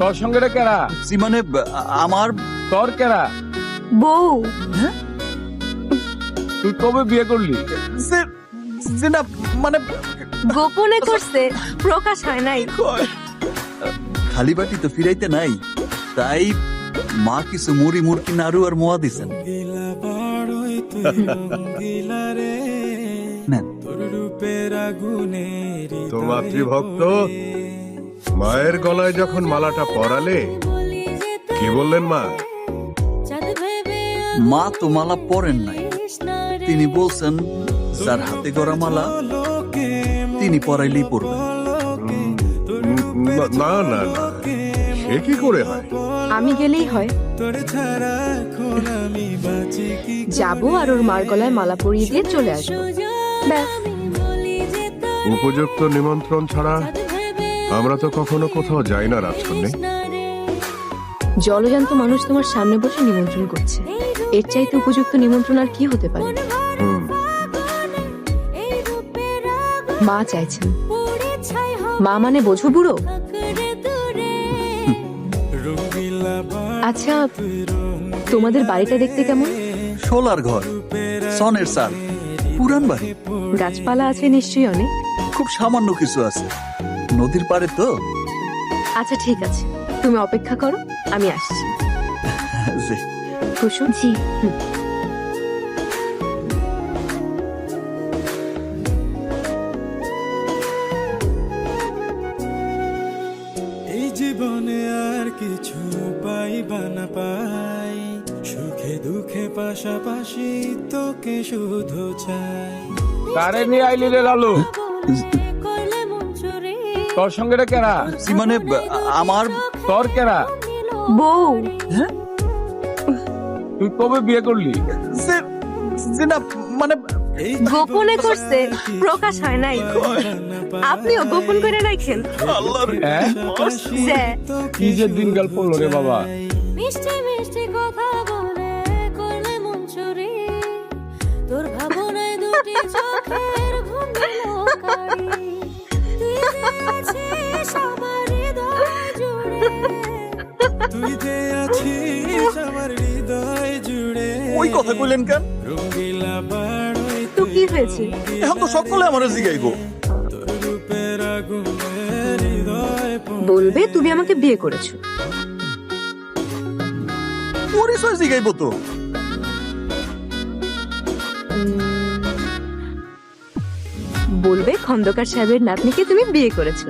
তোর সঙ্গে রে কেরা? জি মানে আমার তোর কেরা? বউ। তুই কবে বিয়ে করলি? না মানে গোপনে করছে প্রকাশ হয় নাই। খালি বাটি তো ফিরাইতে নাই তাই মা কিছু মুড়ি মুরকি নাড়ু আর মোয়া দিছেন। নেন। তো মাতৃভক্ত। মায়ের গলায় যখন মালাটা পরালে কি বললেন মা? মা তো মালা পরেন নাই। তিনি বলছেন যার হাতে গড়া মালা তিনি পরাইলেই পরবেন। না না না সে কি করে হয়? আমি গেলেই হয়। যাব আর ওর মার গলায় মালা পরিয়ে দিয়ে চলে আসব। ব্যাস। উপযুক্ত নিমন্ত্রণ ছাড়া আমরা তো কখনো কোথাও যাই না রাজকন্যা। জলজান্ত মানুষ তোমার সামনে বসে নিমন্ত্রণ করছে। এর চাইতে উপযুক্ত নিমন্ত্রণ আর কি হতে পারে? মা চাইছেন। মা মানে বোঝো বুড়ো? আচ্ছা তোমাদের বাড়িটা দেখতে কেমন? সোলার ঘর সনের সাল পুরান বাড়ি। গাছপালা আছে নিশ্চয়ই অনেক। খুব সামান্য কিছু আছে। নদীর পাড়ে তো। আচ্ছা ঠিক আছে। তুমি অপেক্ষা করো আমি আসছি। কুসুম জি। এই জীবনে আর কিছু পাইবা না পাই। সুখে দুঃখে পাশাপাশি তোকে শুধু চাই। কারে নিয়ে আইলি রে লালু? তোর সঙ্গে রে কেরা? মানে আমার তোর কেরা? বউ। তুই কবে বিয়ে করলি? যে- যে না মানে গোপনে করছে প্রকাশ হয় নাই। আপনিও গোপন করে রাখেন হ্যাঁ? যে কি যে দিনকাল পড়ল রে বাবা। মিষ্টি মিষ্টি কথা বলে করলে মন চুরি তোর ভাবনায় দুটি ওই কথা কইলেন কেন? তো কি হয়েছে? এখন তো সকলে আমার জিগাইবো। বলবে তুমি আমাকে বিয়ে করেছ। পরিচয় জিগাইবো তো। বলবে খন্দকার সাহেবের নাতনিকে তুমি বিয়ে করেছ।